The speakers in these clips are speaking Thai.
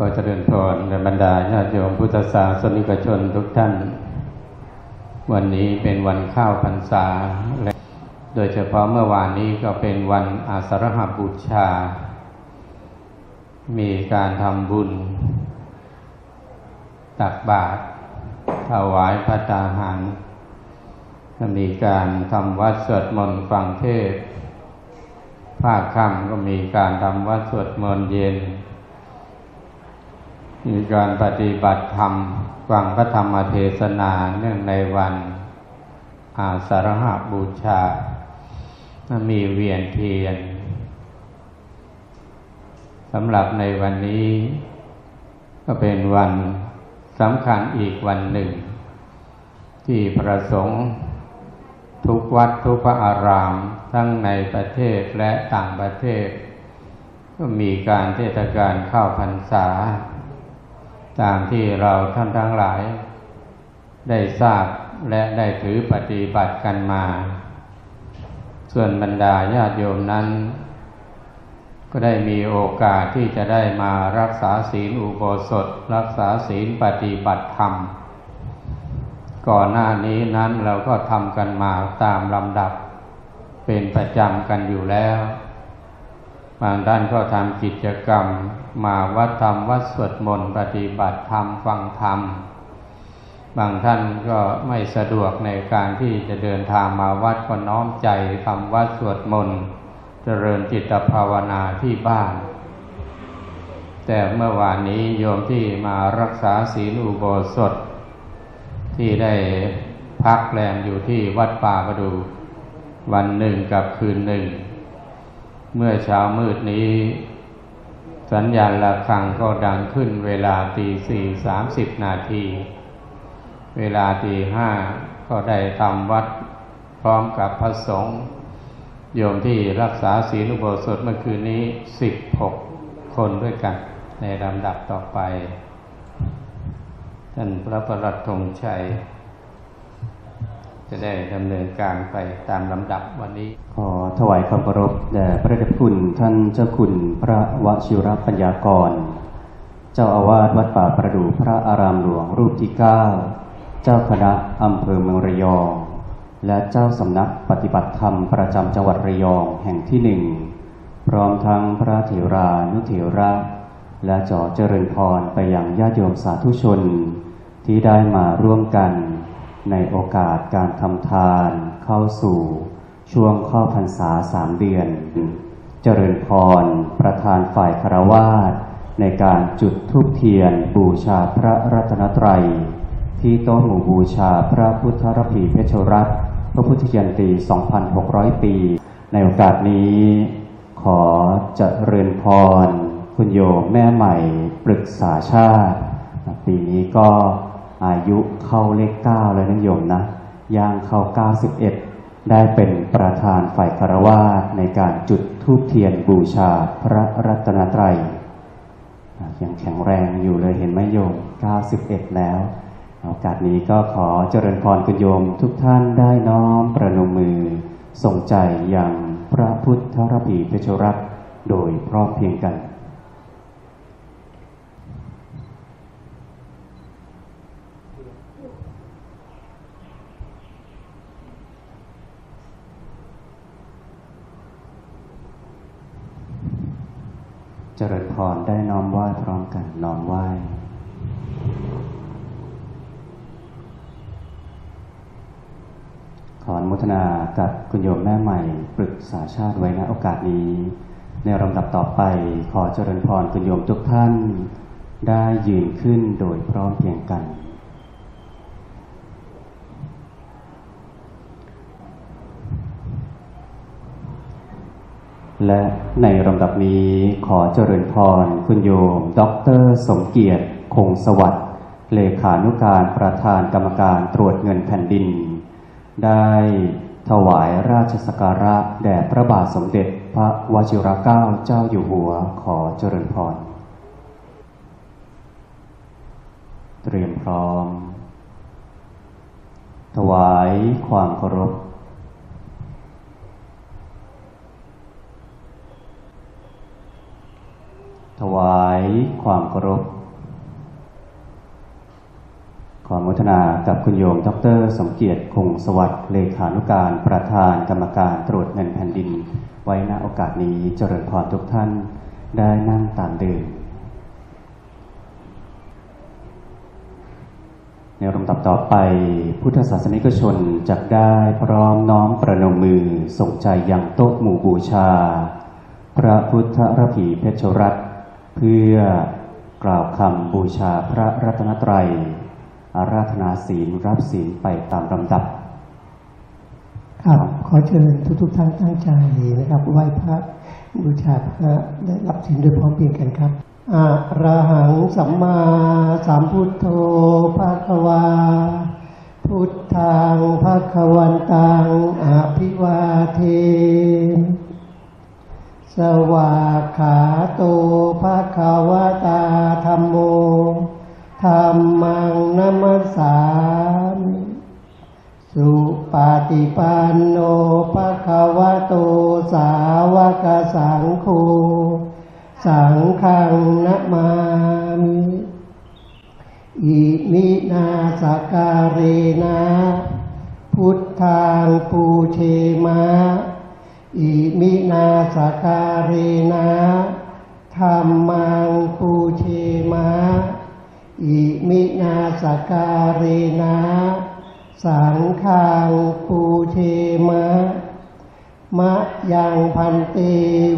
ขอเจริญพรและบรรดาญาติโยมพุทธศาสนิกชนทุกท่าน วันนี้เป็นวันข้าวพรรษาและโดยเฉพาะเมื่อวานนี้ก็เป็นวันอาสาฬหบูชา มีการทำบุญ ตักบาตรถวายพระตาหารมีการทำวัดสวดมนต์ฟังเทศภาคค่ำก็มีการทำวัดสวดมนต์เย็น มีการปฏิบัติธรรมฟังพระธรรมเทศนาเนื่องในวันอาสาฬหบูชา มีเวียนเทียนสำหรับในวันนี้ ก็เป็นวันสำคัญอีกวันหนึ่ง ที่พระสงฆ์ทุกวัดทุกพระอารามทั้งในประเทศและต่างประเทศ ก็มีการเทศกาลเข้าพรรษา ตามที่เราท่านทั้งหลาย ได้ทราบและได้ถือปฏิบัติกันมา ส่วนบรรดาญาติโยมนั้น ก็ได้มีโอกาสที่จะได้มารักษาศีลอุโบสถ รักษาศีลปฏิบัติธรรม ก่อนหน้านี้นั้นเราก็ทำกันมาตามลำดับ เป็นประจำกันอยู่แล้ว บางท่านก็ทำกิจกรรม มาวัดธรรมวัดสวดมนต์ปฏิบัติธรรมฟังธรรม บางท่านก็ไม่สะดวกในการที่จะเดินทางมาวัดก็น้อมใจทำวัดสวดมนต์เจริญจิตภาวนาที่บ้าน แต่เมื่อวานนี้โยมที่มารักษาศีลอุโบสถ ที่ได้พักแรมอยู่ที่วัดป่าประดู วันหนึ่งกับคืนหนึ่ง เมื่อเช้ามืดนี้ สัญญาณระฆังก็ดังขึ้นเวลาตีสี่สามสิบนาที เวลาตีห้าก็ได้ทำวัดพร้อมกับพระสงฆ์โยมที่รักษาศีลอุโบสถเมื่อคืนนี้สิบหกคนด้วยกัน ในลำดับต่อไป ท่านพระประหลัดธงชัย จะได้ดำเนินการไปตามลำดับวันนี้ ขอถวายความเคารพแด่พระเดชคุณท่านเจ้าคุณพระวชิรปัญญากร เจ้าอาวาสวัดป่าประดู่พระอารามหลวงรูปที่เก้าเจ้าคณะอำเภอเมืองระยอง และเจ้าสำนักปฏิบัติธรรมประจำจังหวัดระยองแห่งที่หนึ่งพร้อมทั้งพระเถรานุเถระ และจอเจริญพรไปยังญาติโยมสาธุชน ที่ได้มาร่วมกัน ในโอกาสการทำทานเข้าสู่ช่วงข้อพรรษาสามเดือน เจริญพรประธานฝ่ายคารวาสในการจุดธูปเทียนบูชาพระรัตนตรัย ที่โต๊ะหมู่บูชาพระพุทธรพีเพชรรัตน์พระพุทธยันตี 2,600 ปี ในโอกาสนี้ ขอเจริญพร คุณโยมแม่ใหม่ปรึกษาชาติ ปีนี้ก็ อายุเข้าเลขเก้าแล้วนะโยมนะย่างเข้า91ได้เป็นประธานฝ่ายคารวาสในการจุดธูปเทียนบูชาพระรัตนตรัยยังแข็งแรงอยู่เลยเห็นไหมโยม 91 แล้ว โอกาสนี้ก็ขอเจริญพรคุณโยมทุกท่านได้น้อมประนมมือ ส่งใจอย่างพระพุทธรพีเพชรรัตโดยพร้อมเพียงกัน เจริญพรได้น้อมไหว้พ ร้อมกันลองไหว้ขออนุโมทนากับคุณโยมแม่ใหม่ปรึกษาชาติไว้นะโอกาสนี้ ในลำดับต่อไปขอเจริญพรคุณโยมทุกท่าน ได้ยืนขึ้นโดยพร้อมเพียงกัน และในลำดับนี้ขอเจริญพรคุณโยม ดร สมเกียรติ คงสวัสดิ์เลขานุการประธานกรรมการตรวจเงินแผ่นดิน ได้ถวายราชสักการะแด่พระบาทสมเด็จพระวชิรเกล้าเจ้าอยู่หัวขอเจริญพร เตรียมพร้อม ถวายความเคารพ ถวายความเคารพขออนุทนากับคุณโยม ดร สมเกียรติคงสวัสดิ์เลขานุการประธานกรรมการตรวจเงินแผ่นดิน ไว้ณโอกาสนี้เจริญพรทุกท่านได้นั่งตามเดิมในลำดับต่อไป พุทธศาสนิกชนจะได้พร้อมน้อมประนมมือส่งใจยังโต๊ะหมู่บูชา พระพุทธระพีเพชรรัตน เพื่อกล่าวคำบูชาพระรัตนตรัย อาราธนาศีลรับศีลไปตามลำดับ ครับขอเชิญทุกทุกท่านตั้งใจนะครับไหว้พระบูชาพระได้รับสินโดยพร้อมเพรียงกันครับอะระหังสัมมาสัมพุทโธภะคะวา พุทธังภะคะวันตังอภิวาเท สวากขาโตภะคะวะตาธัมโมธัมมังนัมสามิสุปฏิปันโนภะคะวะโตสาวกสังโฆสังฆังนะมามิอิมินาสการเรนะพุทธังปูเชมา อิมินาสการเรนะธรรมังปูเชมาอิมินาสการเรนะสังฆังปูเชมะ มะยังพันเต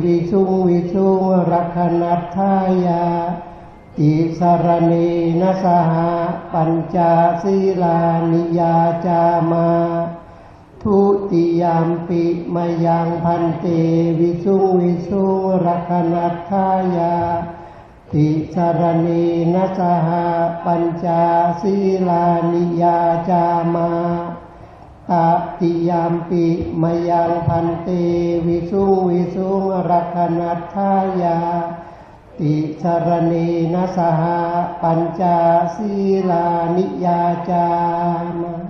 วิสุงวิสุงรักนัตถายาติสารเนนสหปัญจศีลานิยาจามา ทุติยามปิมายังพันเตวิสุงวิสุงรักนัตถายา ติสารเนนะสหปัญจศีลานิยาจามาตติยามปิมายังพันเตวิสุงวิสุงรักนัตถายา ติสารเนนะสหปัญจศีลานิยาจามา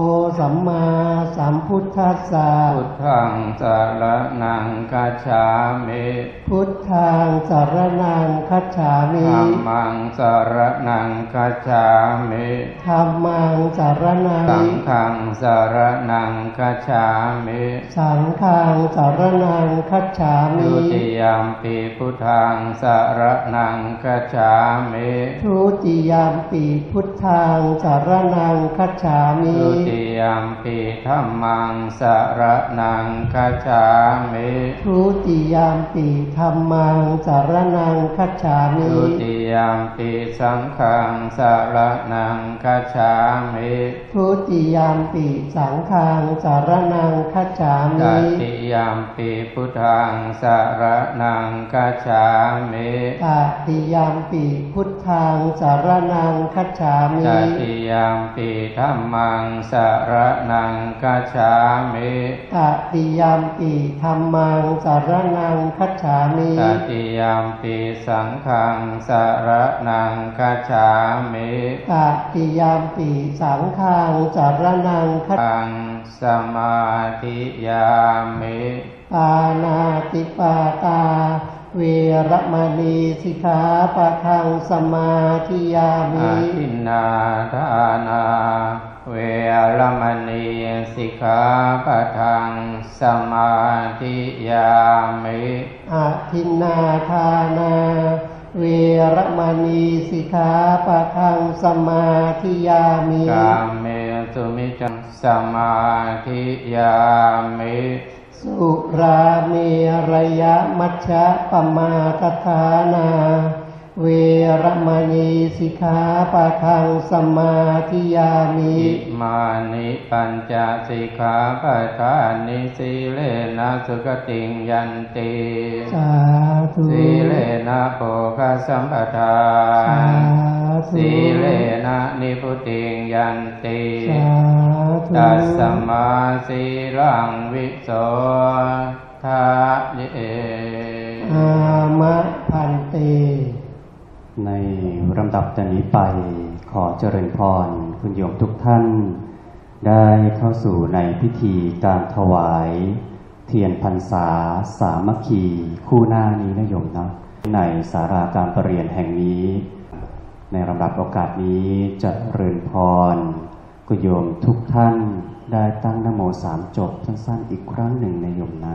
โอสัมมาสัมพุทธัสสะพุทธังสารนังกัจฉามิพุทธังสารนังคัจฉามิธัมมังสารนังกัจฉามิธรรมังสารนัสังงฆังสารนังกัจฉามิสังฆังสารนังคัจฉามิทุติยามปีพุทธังสารนังกัจฉามิทุติยามปีพุทธังสารนังคัจฉามิทุติยามปีธัมมังสารนังกัจฉามิทุติยามปีธรรมังสารนังคัจฉามิทุติยามปีสังฆังสารนังกัจฉามิทุติยามปีสังฆังสารนังคัจฉาตมิติยามปีพุทธังสารนังกัจฉามิตติยามปีพุทธังสารนังคัจฉามิตติยามปีธัมมังสารนังกัจฉามิตติยามปีธรรมังสารนังคัจฉามิตติยามปีสังฆังสารนังกัจฉามิตติยามปีสังฆังสารนังคัจตังสมาธิยามิปานาติปาตาเวรมณีสิกขาปะทังสมาธิยามิอาทินนาทานา เวรมณีสิกขาปะทังสมาธิยามิอาทินนาทานาเวรมณีสิกขาปะทังสมาธิยามิกามเมสุมิจังสมาธิยามิสุราเมรยะมัชฌะปมาทฐานา เวรมณีสิกขาปะทังสมาธิยามิอิมานิปัญจสิกขาปะทานิสีเลนะสุขติงยันติสาธุสีเลนะโภคสัมปทาสานธุสีเลนะนิพุติงยันติสาธุตัสสมาสีลังวิโสทาเยอามะพันเต ในลำดับจากนี้ไปขอเจริญพร คุณโยมทุกท่าน ได้เข้าสู่ในพิธีการถวาย เทียนพรรษาสามัคคี คู่หน้านี้นะโยมนะในสาราการประเรียนแห่งนี้ ในลำดับโอกาสนี้จะเริญพร คุณโยมทุกท่านได้ตั้งนโมสามจบสั้นๆอีกครั้งหนึ่งในโยมนะ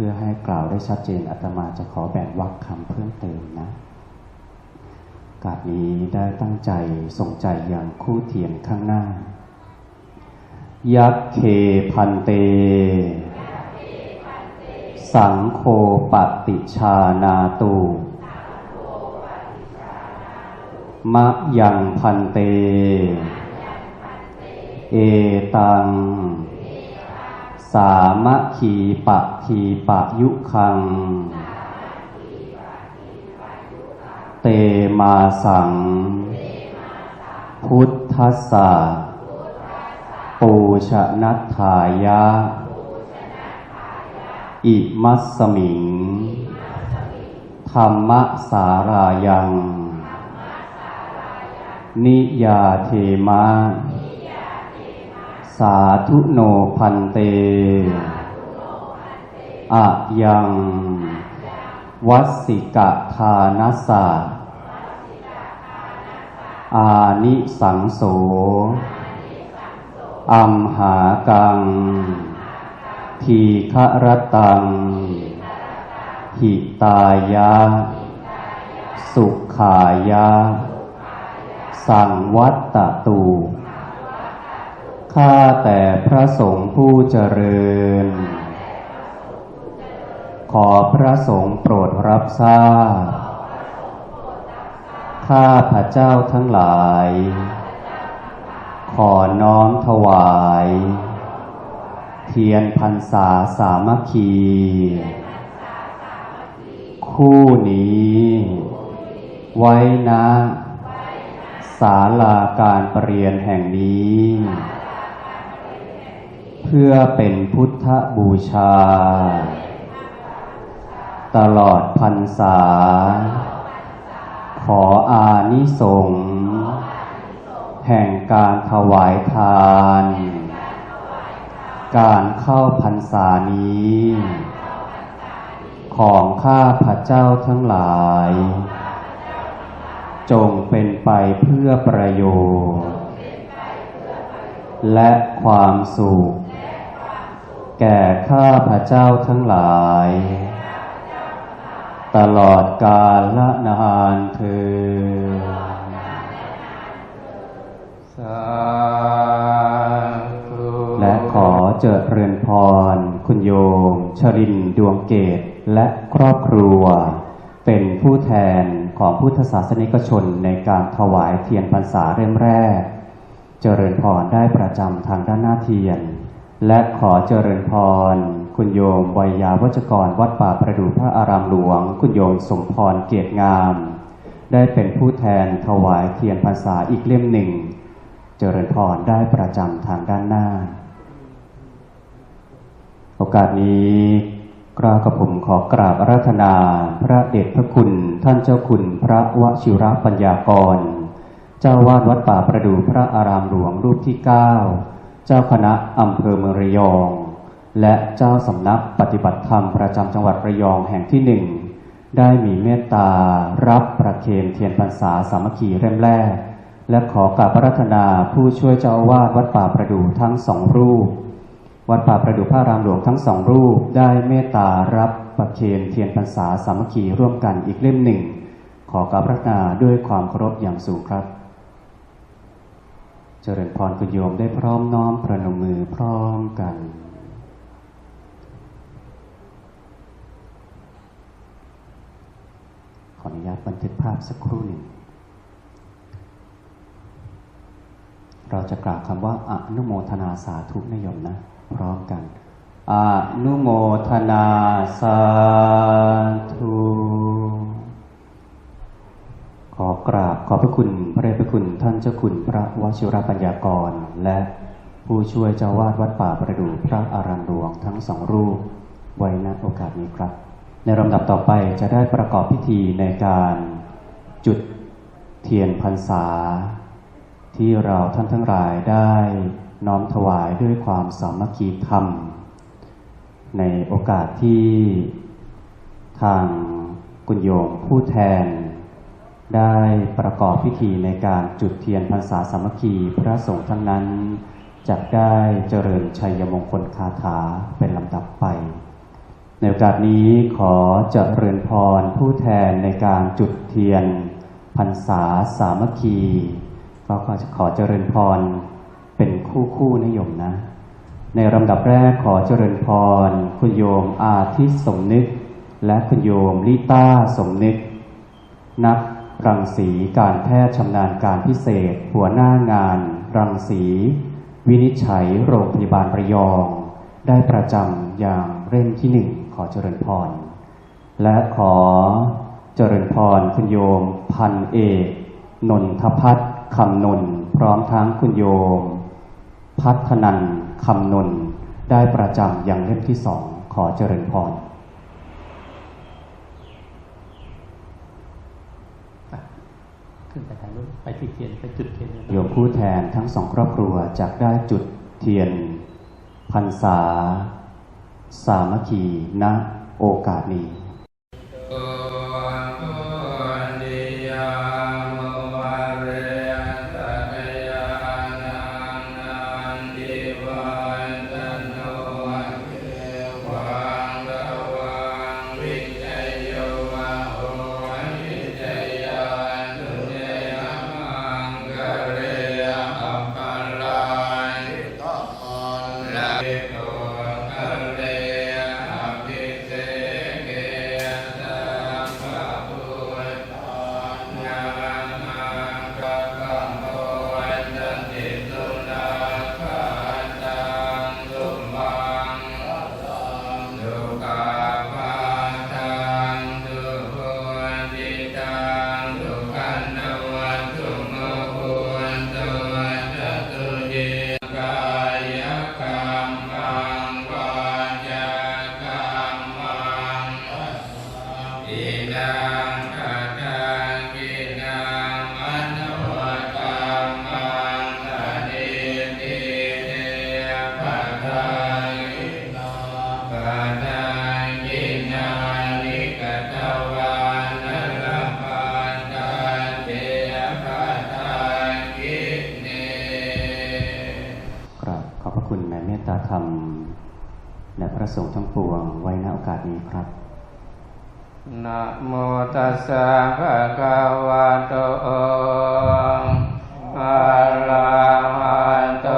พื่อให้กล่าวได้ชัดเจนอาตมาจะขอแบ่งวรรคคำเพิ่มเติมนะ กาดนี้ได้ตั้งใจส่งใจอย่างคู่เทียนข้างหน้า ยักเคพันเต สังโคปฏิชานาตูมะยังพันเต เอตัง สามะคีปะทีปะยุคัง เตมาสัง พุทธัสสะปูชนัตถายะ อิมัสมิง ธรรมสารายัง นิยาเทมะ สาธุโนพันเตอะยัง วัสิกะทานัสสะอานิสังโส อัมหากัง ทีฆรตัง หิตายะ สุขายะ สังวัตตตู ข้าแต่พระสงฆ์ผู้เจริญ ขอพระสงฆ์โปรดรับทราบ ข้าพระเจ้าทั้งหลาย ขอน้อมถวาย เทียนพรรษาสามัคคี คู่นี้ ไว้นะศาลาการประเรียนแห่งนี้ เพื่อเป็นพุทธบูชา ตลอดพรรษา ขออานิสงส์แห่งการถวายทาน การเข้าพรรษานี้ ของข้าพระเจ้าทั้งหลาย จงเป็นไปเพื่อประโยชน์และความสุข แก่ข้าพระเจ้าทั้งหลาย ตลอดกาลละนานเธอญสาธุและขอเจริญพร คุณโยม ชรินทร์ดวงเกต และครอบครัว เป็นผู้แทนของพุทธศาสนิกชนในการถวายเทียนพรรษาเริ่มแรก เจริญพรได้ประจำทางด้านหน้าเทียน และขอเจริญพร คุณโยมวัยยาวัจกรวัดป่าประดูพระอารามหลวง คุณโยมสมพรเกียรติงาม ได้เป็นผู้แทนถวายเทียนพรรษาอีกเล่มหนึ่ง เจริญพรได้ประจำทางด้านหน้า โอกาสนี้กรากับผมขอกราบอาราธนา พระเดชพระคุณท่านเจ้าคุณพระวชิระปัญญากร เจ้าวาดวัดป่าประดูพระอารามหลวงรูปที่9 เจ้าคณะอำเภอเมืองระยอง และเจ้าสำนักปฏิบัติธรรมประจำจังหวัดระยองแห่งที่หนึ่งได้มีเมตตารับประเคนเทียนพรรษาสามัคคีเริ่มแรก และขอกราบอาราธนาผู้ช่วยเจ้าอาวาสวัดป่าประดู่ทั้งสองรูป วัดป่าประดู่พระรามหลวงทั้งสองรูป ได้เมตตารับประเคนเทียนพรรษาสามัคคีร่วมกันอีกเล่มหนึ่ง ขอกราบอาราธนาด้วยความเคารพอย่างสูงครับ เจริญพรคุณโยมได้พร้อมน้อมประนมมือพร้อมกันขออนุญาตบันทึกภาพสักครู่หนึ่งเราจะกล่าวคำว่าอนุโมทนาสาธุนิยมนะ พร้อมกันอนุโมทนาสาธุ ขอกราบขอบพระคุณพระเดชพระคุณท่านเจ้าคุณพระวชิรปัญญากร และผู้ช่วยเจ้าวาดวัดป่าประดู่พระอารามหลวงทั้งสองรูปไว้ณโอกาสนี้ครับ ในลำดับต่อไปจะได้ประกอบพิธีในการจุดเทียนพรรษา ที่เราท่านทั้งหลายได้น้อมถวายด้วยความสามัคคีธรรม ในโอกาสที่ทางกุญโยมผู้แทน ได้ประกอบพิธีในการจุดเทียนพรรษาสามัคคีพระสงฆ์ทั้งนั้นจะได้เจริญชัยมงคลคาถาเป็นลำดับไป ในโอกาสนี้ขอเจริญพรผู้แทนในการจุดเทียนพรรษาสามัคคีก็ขอขอเจริญพรเป็นคู่คู่นิยมนะ ในลำดับแรกขอเจริญพร คุณโยมอาทิสมนึก และคุณโยมลิต้าสมนึก นัก รังสีการแพทย์ชำนาญการพิเศษ หัวหน้างาน รังสี วินิจฉัยโรงพยาบาลประยอง ได้ประจำอย่างเร่งที่หนึ่งขอเจริญพร และขอเจริญพรคุณโยม พันเอก นนทพัฒน์คำนนพร้อมทั้งคุณโยม พัฒนันคำนนได้ประจำอย่างเล่มที่สองขอเจริญพร ขึ้นไปถ่ายรูปไปจุดเทียนไปจุดเทียนโยมผู้แทนทั้งสองครอบครัวจากได้จุดเทียนพรรษา สามัคคีณโอกาสนี้ ธรรม และพระสงฆ์ทั้งปวงไว้ณโอกาสนี้ครับนะโมตัสสะภะคะวะโตอะระหะโต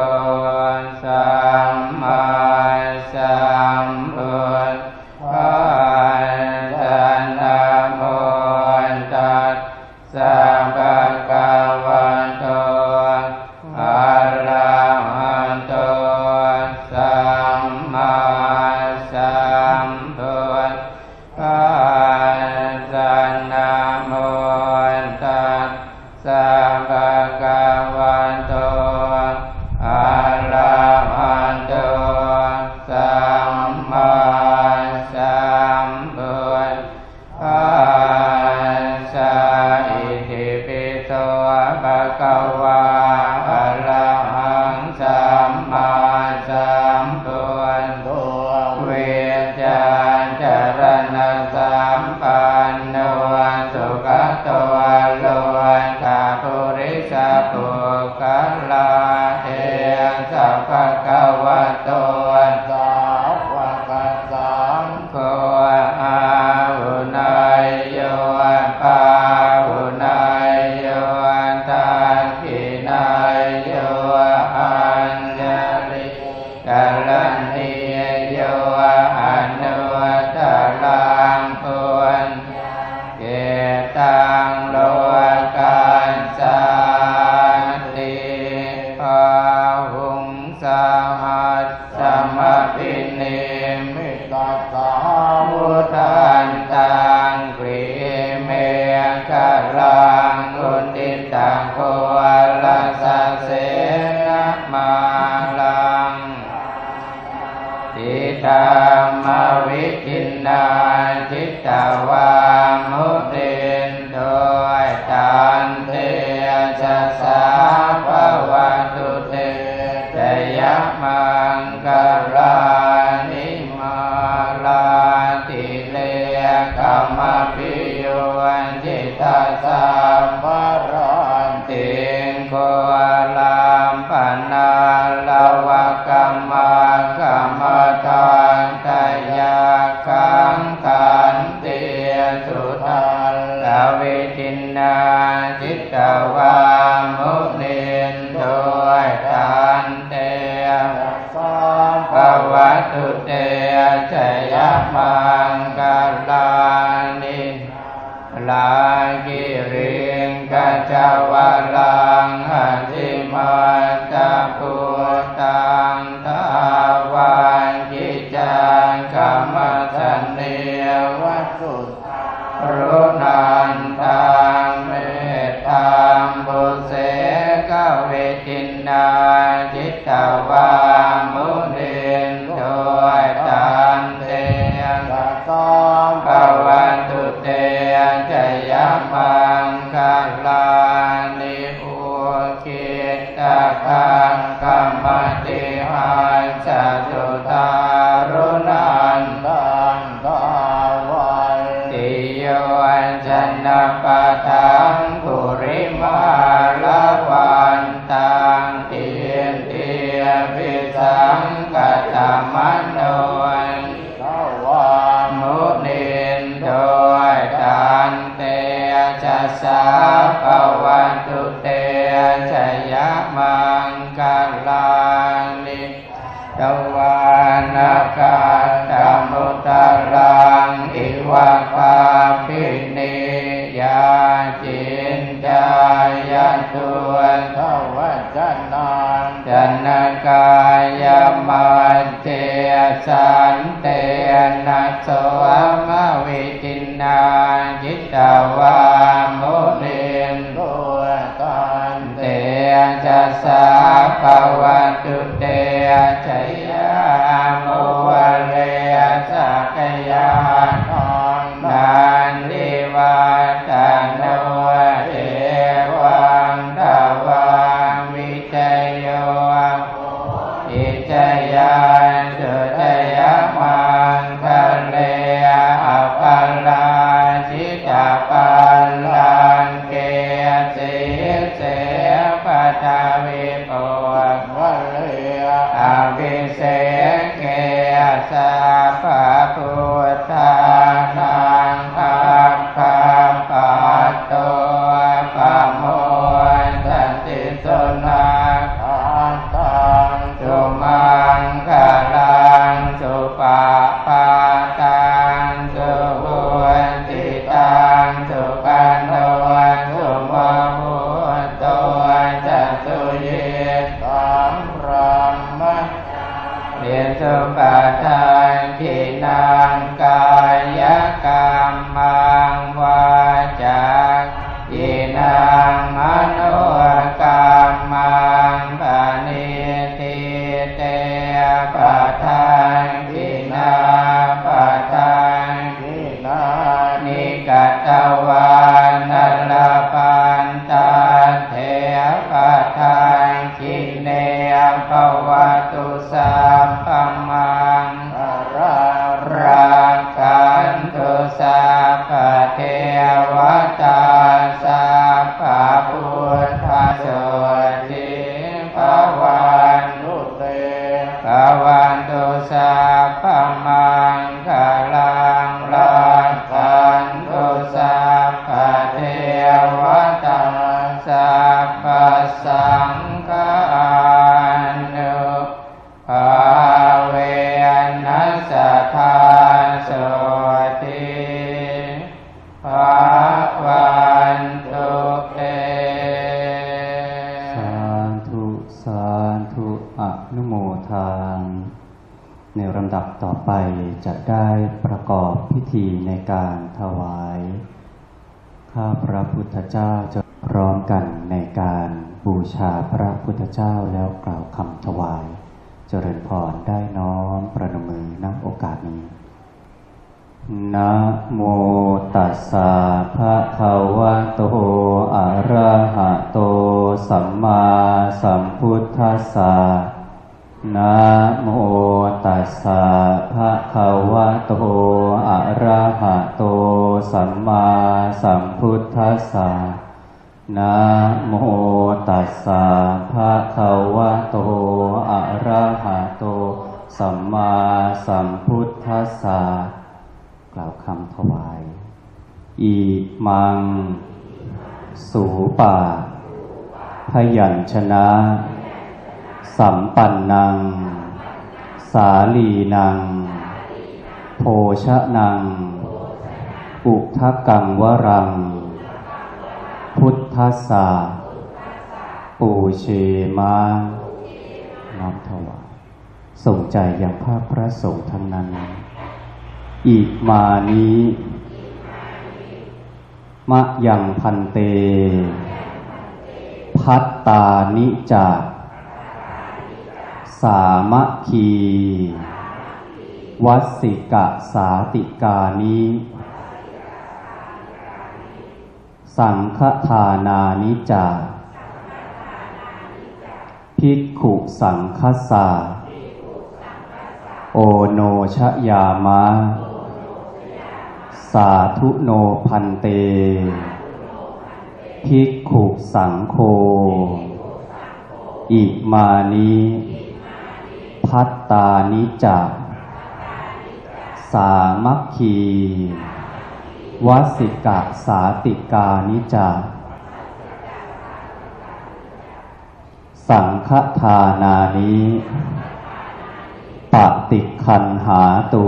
วิจินนาจิตตวามุนินโดยทานเตภวตุเตชยมา bahwa ได้ประกอบพิธีในการถวาย ข้าพระพุทธเจ้าจะพร้อมกันในการบูชาพระพุทธเจ้าแล้วกล่าวคำถวาย เจริญพรได้น้อมประนมือนับโอกาสนี้นะโมตัสสะภะคะวะโต อะระหะโต สัมมาสัมพุทธัสสะ นะโมตัสสะภะคะวะโต อะระหะโต สัมมาสัมพุทธัสสะนะโมตัสสะภะคะวะโต อะระหะโต สัมมาสัมพุทธัสสะกล่าวคำถวาย อีมัง สูปะพยัญชนะ สัมปันนัง สาลีนัง โภชะนัง อุทะกังวรัง พุทธัสสะปูเชมาน้อมถวายส่งใจอย่างภาพพระสงฆ์ทั้งนั้น อีกมานี้ มะยังพันเต พัตตานิจา สามัคคี วัสิกะสาติกานิสังฆทานานิจาภิกขุสังคสาโอโนชยามะ สาธุโนพันเต ภิกขุสังโฆอิมานิ ตานิจักสามัคคี วสิกะสาติกานิจักสังฆทานานิปฏิคันหาตู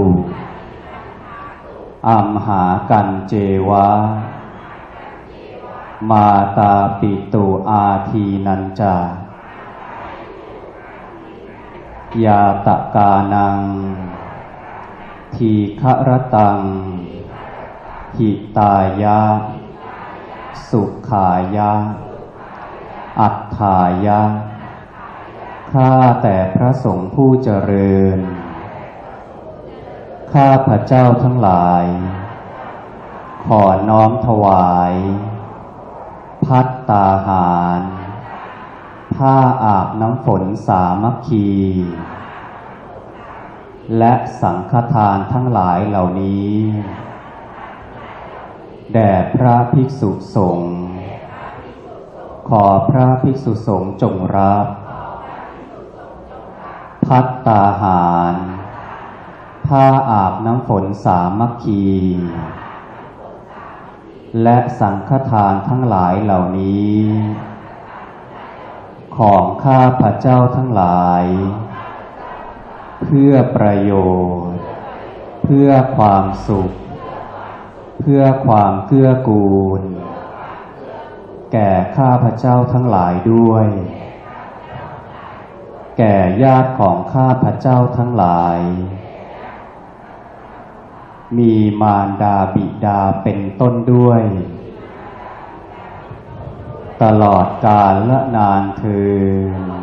อัมหากันเจวะ มาตาปิตุอาทีนันจา ยาตะกานัง ทีฆรตัง หิตายะ สุขายะ อัฏฐายะ ข้าแต่พระสงฆ์ผู้เจริญ ข้าพระเจ้าทั้งหลาย ขอน้อมถวาย พัตตาหาร ผ้าอาบน้ำฝนสามัคคี และสังฆทานทั้งหลายเหล่านี้ แด่พระภิกษุสงฆ์ขอพระภิกษุสงฆ์จงรับ พัตตาหาร ผ้าอาบน้ำฝนสามัคคี และสังฆทานทั้งหลายเหล่านี้ ของข้าพระเจ้าทั้งหลาย เพื่อประโยชน์ เพื่อความสุข เพื่อความเกื้อกูล แก่ข้าพระเจ้าทั้งหลายด้วย แก่ญาติของข้าพระเจ้าทั้งหลาย มีมารดาบิดาเป็นต้นด้วย ตลอดกาลและนานเธอ